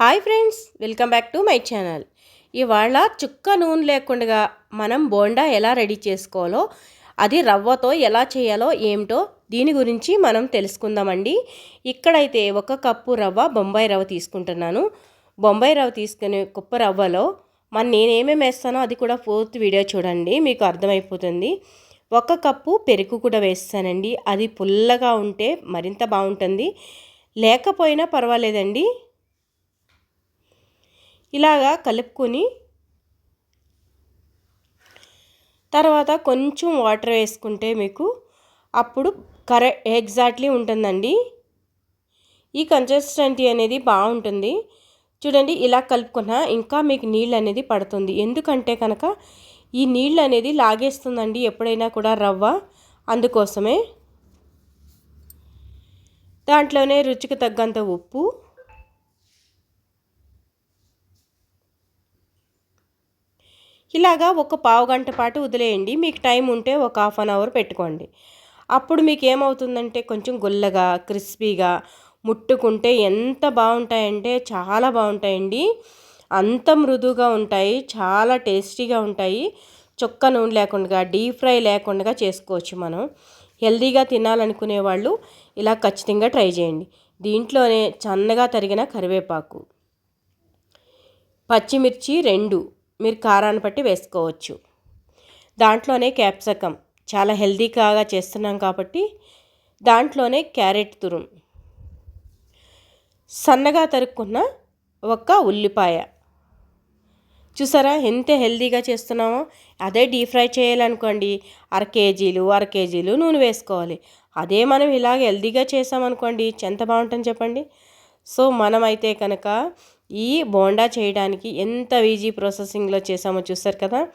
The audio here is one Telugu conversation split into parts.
Hi friends welcome back to my channel. ఇవాళ చుక్క నూనె లేకుండా మనం బోండా ఎలా రెడీ చేసుకోవాలో అది రవ్వతో ఎలా చేయాలో ఏమిటో దీని గురించి మనం తెలుసుకుందామండి. ఇక్కడైతే ఒక కప్పు రవ్వ బొంబాయి రవ్వ తీసుకుంటున్నాను. బొంబాయి రవ్వ తీసుకునే కుప్ప రవ్వలో మన నేనేమేమి వేస్తానో అది కూడా ఫోర్త్ వీడియో చూడండి మీకు అర్థమైపోతుంది. ఒక కప్పు పెరుగు కూడా వేస్తానండి. అది పుల్లగా ఉంటే మరింత బాగుంటుంది. లేకపోయినా పర్వాలేదండి. ఇలాగా కలుపుకొని తర్వాత కొంచెం వాటర్ వేసుకుంటే మీకు అప్పుడు కరె ఎగ్జాక్ట్లీ ఉంటుందండి. ఈ కన్సిస్టెంటీ అనేది బాగుంటుంది. చూడండి ఇలా కలుపుకున్నా ఇంకా మీకు నీళ్ళు అనేది పడుతుంది. ఎందుకంటే కనుక ఈ నీళ్ళు అనేది లాగేస్తుందండి ఎప్పుడైనా కూడా రవ్వ అందుకోసమే. దాంట్లోనే రుచికి తగ్గంత ఉప్పు ఇలాగా ఒక పావు గంట పాటు వదిలేయండి. మీకు టైం ఉంటే ఒక హాఫ్ అన్ అవర్ పెట్టుకోండి. అప్పుడు మీకు ఏమవుతుందంటే కొంచెం గుల్లగా క్రిస్పీగా ముట్టుకుంటే ఎంత బాగుంటాయంటే చాలా బాగుంటాయండి. అంత మృదువుగా ఉంటాయి చాలా టేస్టీగా ఉంటాయి. చొక్క నూనె లేకుండా డీప్ ఫ్రై లేకుండా చేసుకోవచ్చు మనం. హెల్దీగా తినాలనుకునే వాళ్ళు ఇలా ఖచ్చితంగా ట్రై చేయండి. దీంట్లోనే చన్నగా తరిగిన కరివేపాకు పచ్చిమిర్చి రెండు మీరు కారాన్ని బట్టి వేసుకోవచ్చు. దాంట్లోనే క్యాప్సికమ్ చాలా హెల్దీగా చేస్తున్నాం కాబట్టి దాంట్లోనే క్యారెట్ తురుం సన్నగా తరుక్కున్న ఒక ఉల్లిపాయ. చూసారా ఎంత హెల్దీగా చేస్తున్నామో? అదే డీప్ ఫ్రై చేయాలనుకోండి. అర కేజీలు అర కేజీలు నూనె వేసుకోవాలి. అదే మనం ఇలాగ హెల్దీగా చేసామనుకోండి. ఎంత బాగుంటుంది చెప్పండి? సో మనమైతే కనుక ఈ బోండా చేయడానికి ఎంత ఈజీ ప్రాసెసింగ్లో చేసామో చూస్తారు కదా?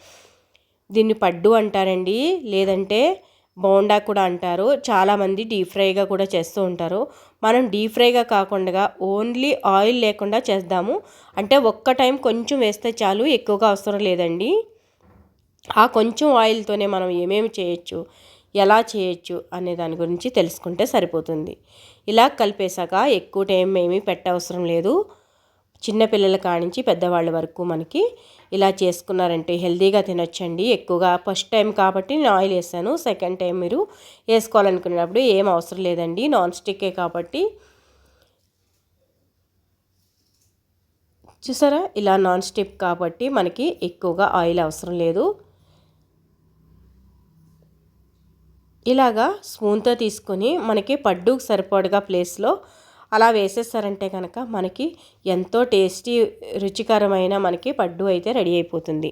దీన్ని పడ్డు అంటారండి లేదంటే బోండా కూడా అంటారు. చాలామంది డీప్ ఫ్రైగా కూడా చేస్తూ ఉంటారు. మనం డీప్ ఫ్రైగా కాకుండా ఓన్లీ ఆయిల్ లేకుండా చేద్దాము. అంటే ఒక్క టైం కొంచెం వేస్తే చాలు ఎక్కువగా అవసరం లేదండి. ఆ కొంచెం ఆయిల్తోనే మనం ఏమేమి చేయొచ్చు ఎలా చేయొచ్చు అనే దాని గురించి తెలుసుకుంటే సరిపోతుంది. ఇలా కలిపేశాక ఎక్కువ టైం ఏమీ పెట్టవసరం లేదు. చిన్నపిల్లల కానించి పెద్దవాళ్ళ వరకు మనకి ఇలా చేసుకున్నారంటే హెల్తీగా తినొచ్చండి. ఎక్కువగా ఫస్ట్ టైం కాబట్టి నేను ఆయిల్ వేసాను. సెకండ్ టైం మీరు వేసుకోవాలనుకున్నప్పుడు ఏం అవసరం లేదండి. నాన్ స్టిక్కే కాబట్టి. చూసారా? ఇలా నాన్ స్టిక్ కాబట్టి మనకి ఎక్కువగా ఆయిల్ అవసరం లేదు. ఇలాగా స్పూన్తో తీసుకొని మనకి పడ్డుకు సరిపడగా ప్లేస్లో అలా వేసేస్తారంటే కనుక మనకి ఎంతో టేస్టీ రుచికరమైన మనకి పడ్డు అయితే రెడీ అయిపోతుంది.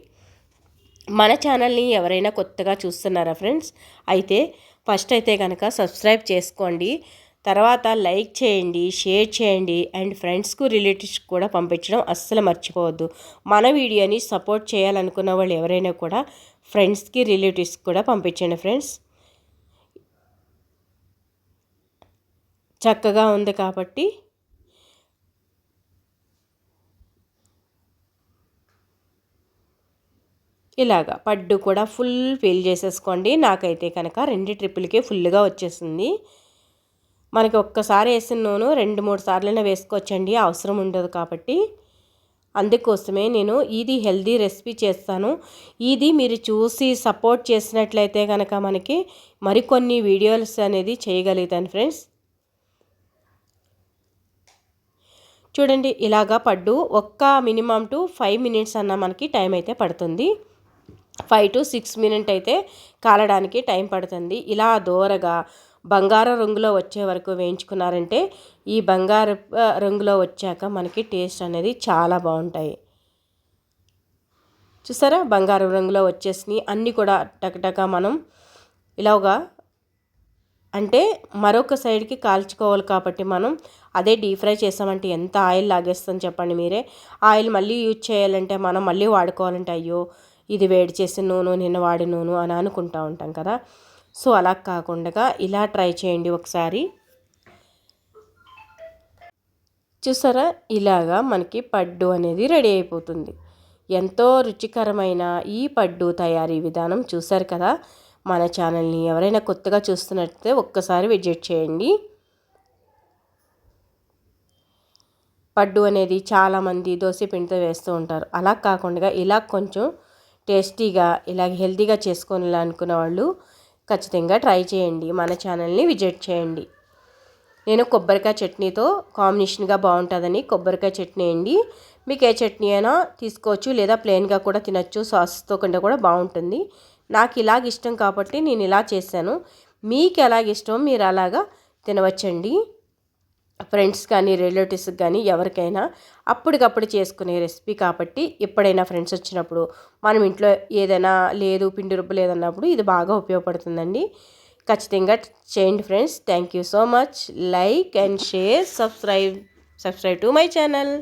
మన ఛానల్ని ఎవరైనా కొత్తగా చూస్తున్నారా ఫ్రెండ్స్? అయితే ఫస్ట్ అయితే కనుక సబ్స్క్రైబ్ చేసుకోండి. తర్వాత లైక్ చేయండి షేర్ చేయండి అండ్ ఫ్రెండ్స్కు రిలేటివ్స్కి కూడా పంపించడం అస్సలు మర్చిపోవద్దు. మన వీడియోని సపోర్ట్ చేయాలనుకున్న వాళ్ళు ఎవరైనా కూడా ఫ్రెండ్స్కి రిలేటివ్స్కి కూడా పంపించండి ఫ్రెండ్స్. చక్కగా ఉంది కాబట్టి ఇలాగా పడ్డు కూడా ఫుల్ ఫిల్ చేసేసుకోండి. నాకైతే కనుక రెండు ట్రిప్పులకే ఫుల్గా వచ్చేసింది. మనకి ఒక్కసారి వేసిన నూనె రెండు మూడు సార్లైనా వేసుకోవచ్చండి అవసరం ఉండదు కాబట్టి. అందుకోసమే నేను ఇది హెల్దీ రెసిపీ చేస్తాను. ఇది మీరు చూసి సపోర్ట్ చేసినట్లయితే కనుక మనకి మరికొన్ని వీడియోస్ అనేది చేయగలుగుతాను ఫ్రెండ్స్. చూడండి ఇలాగా పడ్డు. ఒక్క మినిమం టు ఫైవ్ మినిట్స్ అన్న మనకి టైం అయితే పడుతుంది. ఫైవ్ టు సిక్స్ మినిట్ అయితే కాలడానికి టైం పడుతుంది. ఇలా దూరగా బంగారం రంగులో వచ్చే వరకు వేయించుకున్నారంటే ఈ బంగారు రంగులో వచ్చాక మనకి టేస్ట్ అనేది చాలా బాగుంటాయి. చూసారా? బంగారం రంగులో వచ్చేసినాయి. అన్నీ కూడా టకటక మనం ఇలాగా అంటే మరొక సైడ్కి కాల్చుకోవాలి కాబట్టి మనం అదే డీప్ ఫ్రై చేసామంటే ఎంత ఆయిల్ లాగేస్తుంది చెప్పండి మీరే. ఆయిల్ మళ్ళీ యూజ్ చేయాలంటే మనం మళ్ళీ వాడుకోవాలంటే అయ్యో ఇది వేడి చేసిన నూనె నిన్న వాడి నూనె అని అనుకుంటూ ఉంటాం కదా. సో అలా కాకుండా ఇలా ట్రై చేయండి ఒకసారి. చూసారా? ఇలాగా మనకి పడ్డు అనేది రెడీ అయిపోతుంది. ఎంతో రుచికరమైన ఈ పడ్డు తయారీ విధానం చూసారు కదా? మన ఛానల్ని ఎవరైనా కొత్తగా చూస్తున్నట్లయితే ఒక్కసారి విజిట్ చేయండి. పడ్డు అనేది చాలామంది దోశ పిండితో వేస్తూ ఉంటారు. అలా కాకుండా ఇలా కొంచెం టేస్టీగా ఇలా హెల్తీగా చేసుకోవాలి అనుకున్న వాళ్ళు ఖచ్చితంగా ట్రై చేయండి. మన ఛానల్ని విజిట్ చేయండి. నేను కొబ్బరికాయ చట్నీతో కాంబినేషన్గా బాగుంటుందని కొబ్బరికాయ చట్నీ అండి. మీకు ఏ చట్నీ అయినా తీసుకోవచ్చు లేదా ప్లెయిన్గా కూడా తినచ్చు. సాస్తో కంటే కూడా బాగుంటుంది. నాకు ఇలాగ ఇష్టం కాబట్టి నేను ఇలా చేశాను. మీకు ఎలాగ ఇష్టం మీరు అలాగా తినవచ్చండి. ఫ్రెండ్స్ కానీ రిలేటివ్స్కి కానీ ఎవరికైనా అప్పటికప్పుడు చేసుకునే రెసిపీ కాబట్టి ఎప్పుడైనా ఫ్రెండ్స్ వచ్చినప్పుడు మనం ఇంట్లో ఏదైనా లేదు పిండి రుబ్బు లేదన్నప్పుడు ఇది బాగా ఉపయోగపడుతుందండి. ఖచ్చితంగా చేయండి friends. Thank you so much. Like and share subscribe subscribe to my channel.